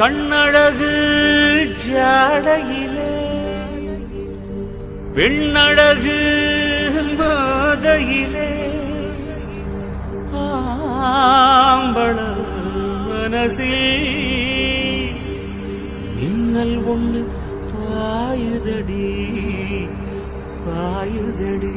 கண்ணழகு ஜாடையிலே பெண்ணழகு மாதையிலே ஆம்பள மனசில் மின்னல் ஒண்ணு பாயுதடி பாயுதடி.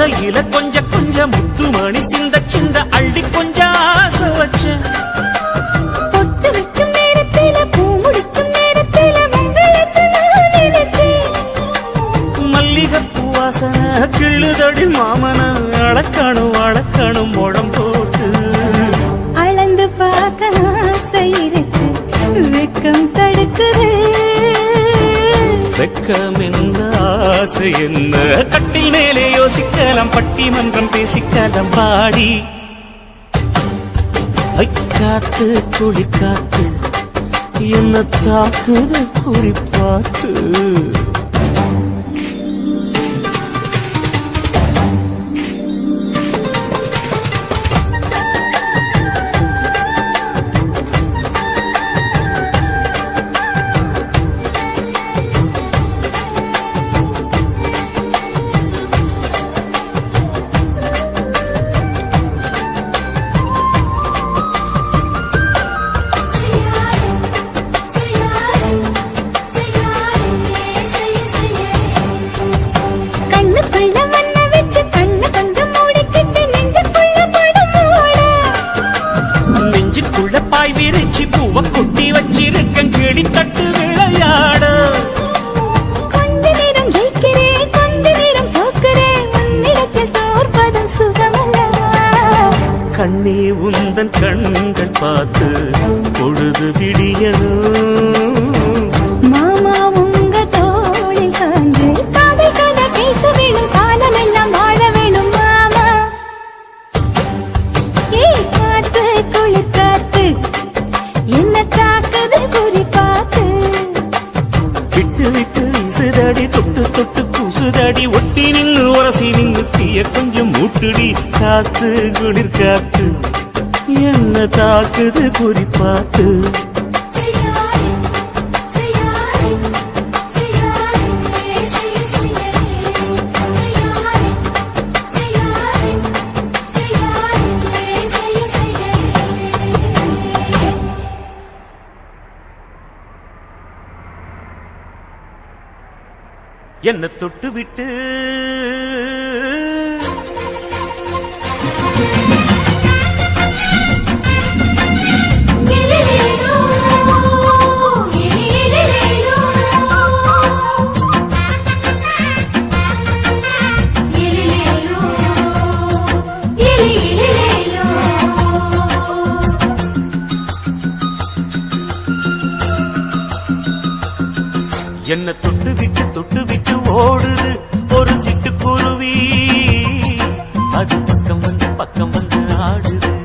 மெத்தையில கொஞ்ச கொஞ்ச முத்துமணி சிந்த சிந்த அள்ளி கொஞ்ச ஆசை வச்சேன். பொட்டு வைக்கும் நேரத்தில பூ முடிக்கும் நேரத்தில மல்லிகைப்பூ வாசனை கிள்ளுதடி மாமன அளக்கணும் அளக்கணும் முழம் போட்டு. அளந்து பார்க்க ஆசை இருக்கு வெக்கம் தடுக்குது. வெக்கம் என்ன ஆசை என்ன? கட்டில் மேலே யோசிக்கலாம் பட்டிமன்றம் பேசிக்கலாம் பாடி. காத்து குழி காத்து என்ன தாக்குது குறிப்பாத்து. கண்கள் பார்த்து பொழுது விடியணும். மாமா உங்க தோளில் சார்ந்து காதல் கதை பேச வேணும் காலமெல்லாம் வாழ வேணும் மாமா. ஏ காத்து குளிர் காத்து என்ன தாக்குது குறி பார்த்து விட்டு விட்டு வீசுதடி தொட்டு தொட்டு குசுதடி ஒட்டி நின்னு உரசி நின்னு தீய கொஞ்சம் மூட்டுடி காத்து குளிர் காத்து. என்ன தாக்குது குறிப்பாத்து? என்ன தொட்டு விட்டு என்ன தொட்டு விட்டு தொட்டு விட்டு ஓடுது. ஒரு சிட்டுக்குருவி. அது பக்கம் வந்து பக்கம் வந்து ஆடுது.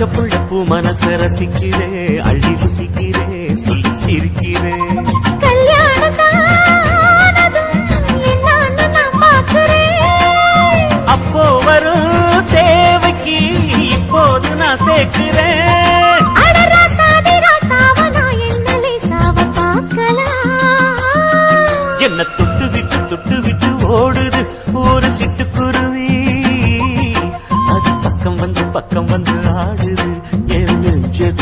பச்சை புள்ள பூ மனச ரசிக்கிறே அள்ளி ருசிக்கிறே சொல்லி சிரிக்கிறே. அப்போ வரும் தேவைக்கு இப்போது நான் சேர்க்கிறேன். என்ன தொட்டு விட்டு தொட்டு விட்டு ஓடுது ஒரு சிட்டுக்குருவி. அது பக்கம் வந்து பக்கம் வந்து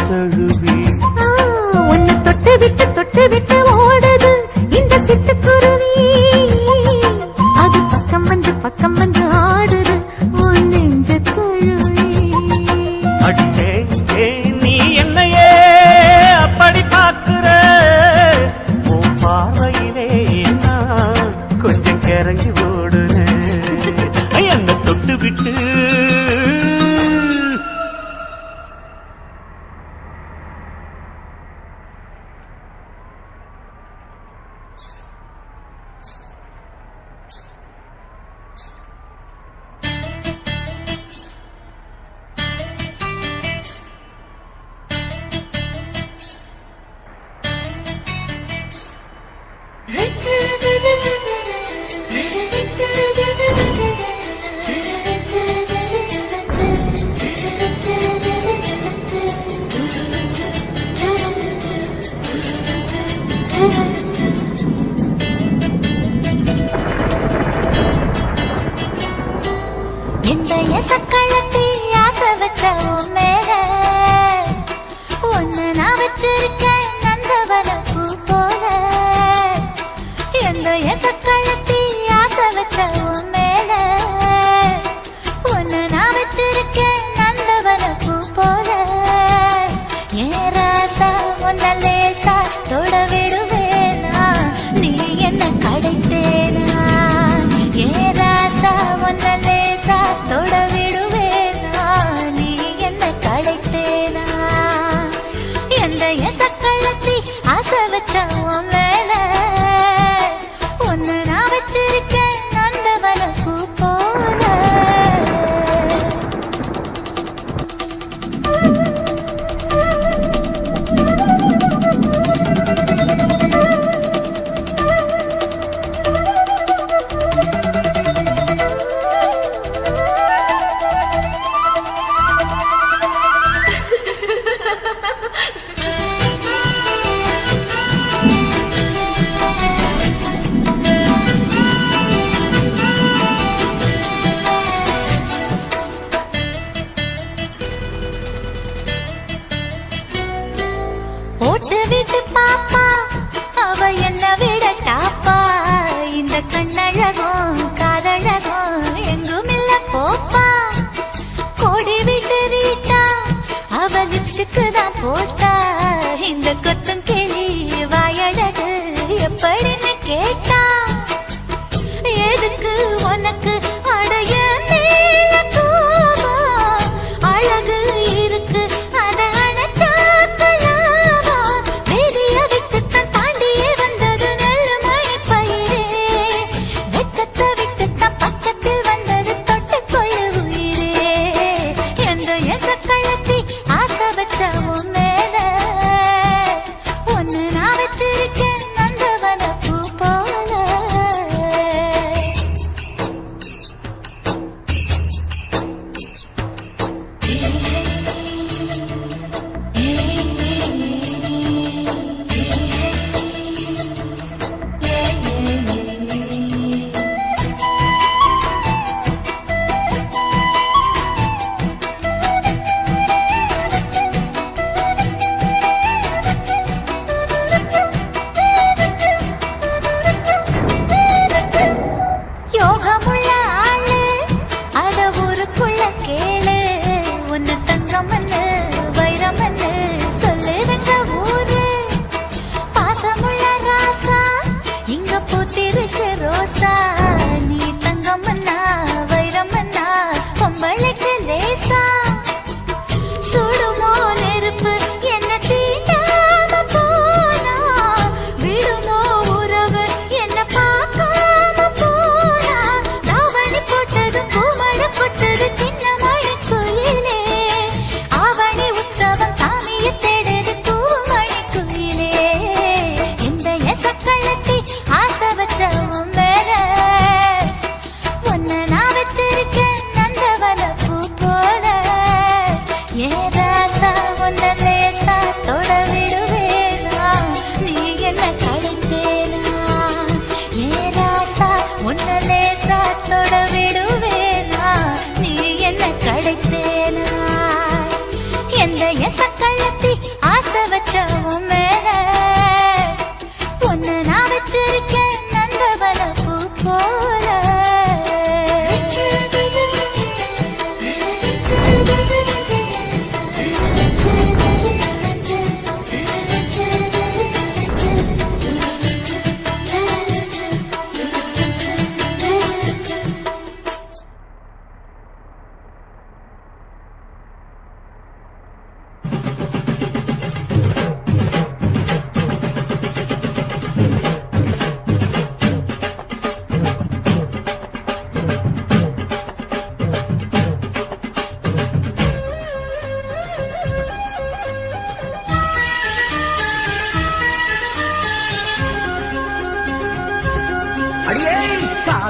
தழுவி. உன்னை தொட்டு விட்டு இந்த சக்களத்தை ஆசை வச்ச மேல. ஒன்னு நான் வச்சிருக்க நந்தவன பூ போல. இந்த சக்களத்தை ஆசை வச்ச மேல. the that.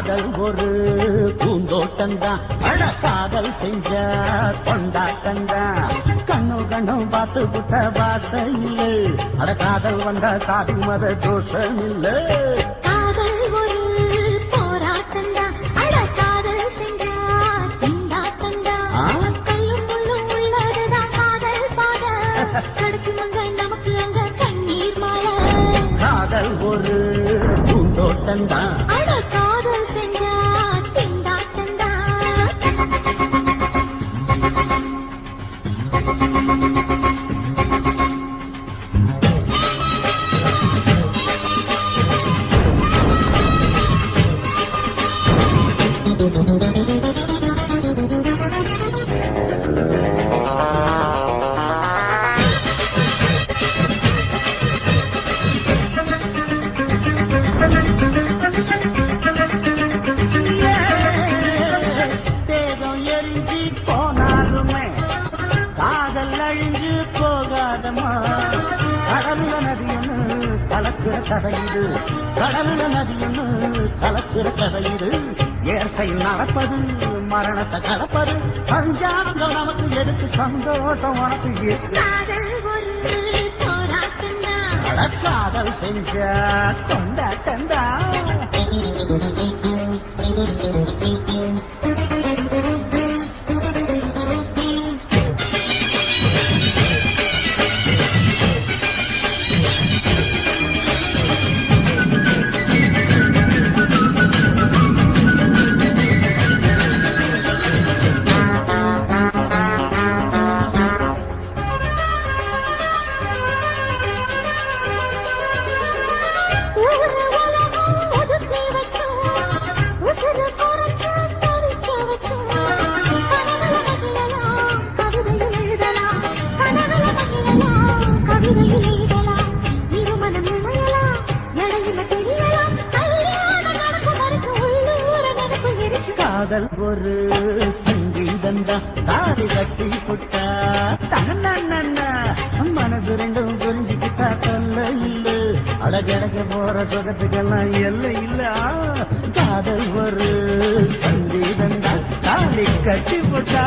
காதல் ஒரு பூந்தோட்டம்தான். அழ காதல் செஞ்ச கொண்டாட்டம்தான். கண்ணு கண்ணும் பார்த்து புட்ட பாச இல்லை அட காதல் வந்தா சாதி மத தோஷம் இல்லை காதல் ஒரு போராட்டம்தான் கடலுல நதியொன்னு கலக்கிற கதை இது. கடலுல நதியொன்னு கலக்கிற கதை இது. இயற்கையில் நடப்பது மரணத்தை கலப்பது பஞ்சாங்கம் நமக்கு எதுக்கு சந்தோஷம்? உனக்கு காதல் செஞ்ச கொண்டாட்டந்தா சங்கீதந்தா தாடி கட்டி புட்டா. தன்னா மனசு ரெண்டும் புரிஞ்சுக்கிட்டா தொல்ல இல்ல. அடகடக போற சொகத்துக்கெல்லாம் எல்லை இல்ல. காதல் ஒரு சங்கீதந்தா தாடி கட்டி புட்டா.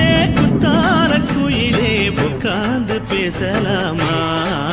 సలమా.